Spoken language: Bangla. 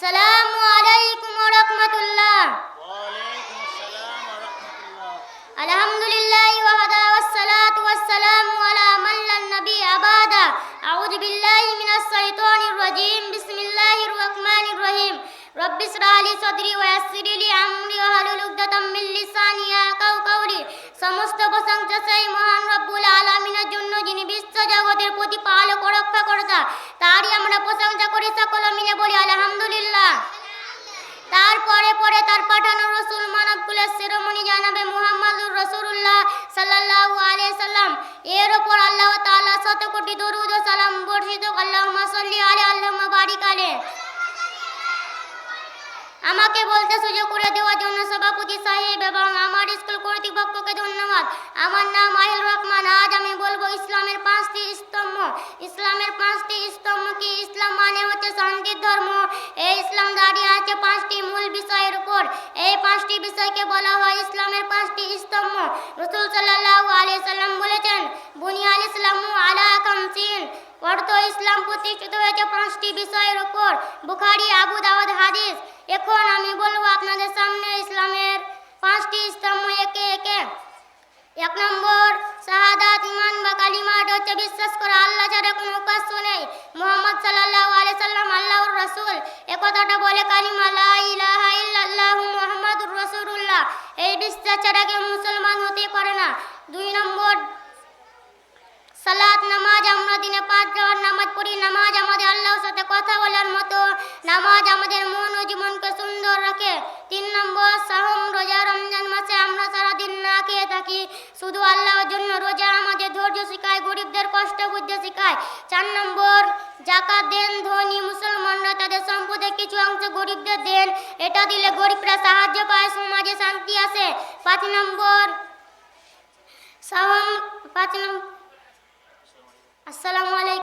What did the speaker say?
আসসালামু আলাইকুম ওয়া রাহমাতুল্লাহ ওয়ালাইকুম আসসালাম ওয়া রাহমাতুল্লাহ আলহামদুলিল্লাহ ওয়াহদা ওয়াসসালাতু ওয়াসসালামু আলা মান লা নবী আবাদা আউযু বিল্লাহি মিনাশ শাইতানির রাজীম বিসমিল্লাহির রহমানির রহিম রব্বি ইশরাহ লি সাদরি ওয়া ইয়াসসির লি আমরি ওয়া হালুল উকদাতাম মিন লিসানি ইয়াকাউ কাওলি সমস্ত প্রশংসা সেই মহান প্রতিপালক ও রক্ষাকর্তা তারই আমরা প্রশংসা করি সকলে মিলে বলি, আলহামদুলিল্লাহ। তারপরে পরে তার পাঠানো রসুল মানব কুলের শিরোমণি জানাবে মুহাম্মাদুর রসুল্লাহ সাল্লাল্লাহু আলাইহি সাল্লাম। এর ওপর আল্লাহ তাআলা শত কোটি দরুদ সালাম বর্ষিত আল্লাহুম্মা সাল্লি আলা আল্লাহুম্মা বারিক আলাইহি। আমাকে বলতে সুযোগ করে দেওয়ার ধন্যবাদ আমার নাম আহিল রহমান। আজ আমি বলব ইসলামের পাঁচটি স্তম্ভ। ইসলামের পাঁচটি স্তম্ভ কি? ইসলাম মানে হচ্ছে শান্তির ধর্ম। এই ইসলাম দাঁড়িয়ে আছে পাঁচটি মূল বিষয়ের উপর। এই পাঁচটি বিষয়কে বলা হয় ইসলামের পাঁচটি স্তম্ভ। রসুল সাল্লাল্লাহু আলাইহি সাল্লাম বলেছেন বুনিয়াল ইসলামু আলা খামসিন। অর্থ, ইসলাম প্রতিষ্ঠিত হয়েছে পাঁচটি বিষয়ের উপর। বুখারি, আবু দাউদ হাদিস। এখন আমি বলব আপনাদের এক নম্বর, শাহাদাত ইমান বা কালিমাট হচ্ছে বিশ্বাস করা। আল্লাহ ছাড়া কোনো উপাস্য নেই। মোহাম্মদ সাল্লাহ আলি সাল্লাম আল্লাহর রসুল। এ কথাটা বলে কালিমা, লা ইলাহা ইল্লাল্লাহু রাসূলুল্লাহ। এই বিশ্বাস ছাড়া কেউ মুসলমান হতে পারে না। দুই নম্বর, সালাত, নামাজ আমরা দিনে পাঁচ যাওয়ার নামাজ পড়ি। নামাজ আমাদের আল্লাহর সাথে কথা বলার মতো। নামাজ আমাদের মন ও জীবনকে সুন্দর রাখে। তিন নম্বর সাহম থাকি শুধু আল্লাহর জন্য রোজা আমাদের ধৈর্য শেখায়, গরিবদের কষ্ট বুঝতে শেখায়। চার নম্বর, জাকাত দেন ধনী মুসলমানরা, তাদের সম্পদের কিছু অংশ গরিবদের দেন। এটা দিলে গরিবরা সাহায্য পায়, সমাজে শান্তি আসে। পাঁচ নম্বর পাঁচ নম্বর আসসালামু আলাইকুম।